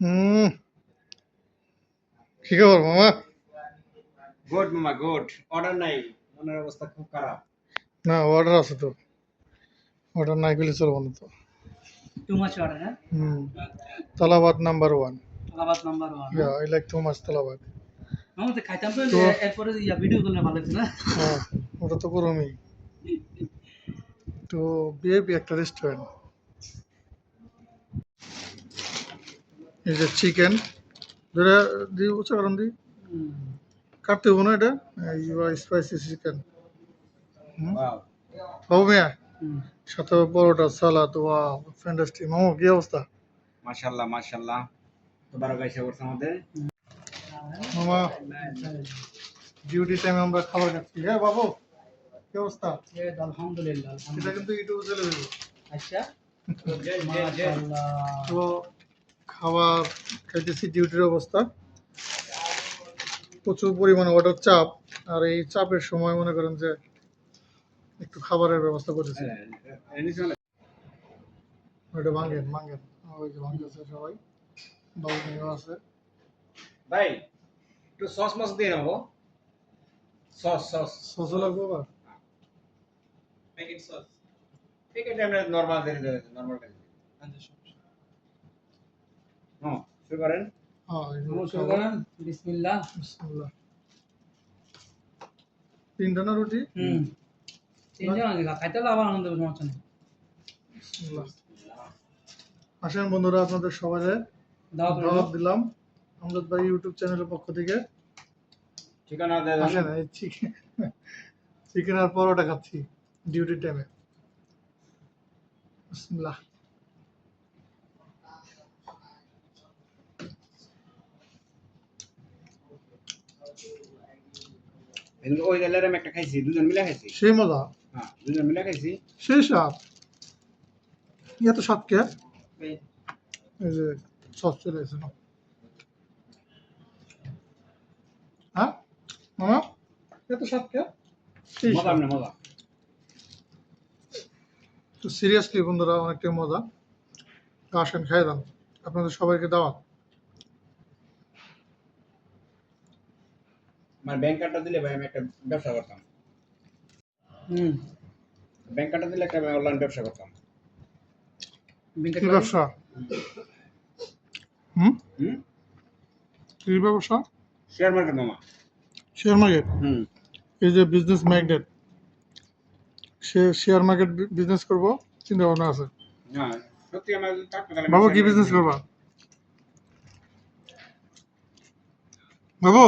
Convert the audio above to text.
হুম। কি খবর মামা? গুড মামা গুড অর্ডার নাই। মনের অবস্থা খুব খারাপ। না অর্ডার আছে তো। অর্ডার নাই করলে চলবো না তো। টু মাচ অর্ডার হ্যাঁ? হুম। তালাবাদ number one আলাবাদ number one yeah I like to মাছ তালাবাদ। আমি তো খাইতাম তো তো- এরপরে ইয়া ভিডিও করলে ভালো হতো না। হ্যাঁ ওটা তো করমই তো বিএপি একটা রেস্টুরেন্ট এই যে চিকেন ধরে দি উঁচা করেন দি কাটতে হব না এটা? স্পাইসি চিকেন বাবু মিয়া। সাথে পরোটা সালাদ ওয়া ফ্যান্টাস্টিক মামু কি অবস্থা? মাশাআল্লাহ মাশাআল্লাহ। তো বারো গাইসে করছে আমাদের। মামা ডিউটি টাইমে আমরা খাবার খাচ্ছি। হ্যাঁ বাবু কি অবস্থা? আলহামদুলিল্লাহ এটা কিন্তু ইউটিউবে চলে যাবে। আচ্ছা? তো খাবার খাইতেছি ডিউটির অবস্থা। প্রচুর পরিমাণে অর্ডার চাপ আর এই চাপের সময় মনে করেন যে একটু খাবারের ব্যবস্থা করেছি ওইটা ভাঙেন ভাঙেন ওই যে ভাঙতেছে সবাই। বাবু আছে। ভাই একটু সস মস দিয়ে নেব সস সস। সসও লাগবে আবার? Packet sauce. প্যাকেট আমরা নরমাল দিয়ে দিতে নরমাল দিয়ে হ্যাঁ শুরু করেন। হ্যাঁ এই যে শুরু করেন। বিসমিল্লাহ। বিসমিল্লাহ। তিনটা না রুটি? হুম। তিনজন আছে খাইতে আবার আনন্দ সমস্যা নেই আসেন বন্ধুরা আপনাদের সবাই দাওয়াত। দিলাম। আমজাদ ভাই ইউটিউব চ্যানেলের পক্ষ থেকে। ঠিকানা দেন। আসেন চিকেন চিকেন আর পরোটা খাচ্ছি ডিউটি টাইমে। বিসমিল্লাহ। ওই গেলে আমি একটা খাইছি দুজন মিলে খাইছি। সেই মজা। হ্যাঁ দুজন মিলে খাইছি। সেই স্বাদ। এত স্বাদ কে? এই। যে সস চলে এসে না। হ্যাঁ মামা এত স্বাদ কে? মজা না মজা। তো সিরিয়াসলি বন্ধুরা অনেকটাই মজা। তো আসেন খাই দাম আপনাদের সবাইকে দাওয়াত। আমার ব্যাংক কার্ডটা দিলে ভাই আমি একটা ব্যবসা করতাম হুম ব্যাংক কার্ডটা দিলে একটা অনলাইন ব্যবসা করতাম বিঙ্কেট কি ব্যবসা হুম হুম কি ব্যবসা শেয়ার মার্কেট মামা শেয়ার মার্কেট হুম এই যে বিজনেস ম্যাগনেট সে শেয়ার মার্কেট বিজনেস করব চিন্তা ভাবনা আছে হ্যাঁ সত্যি আমার টাকা তাহলে বাবু কি বিজনেস করবা বাবু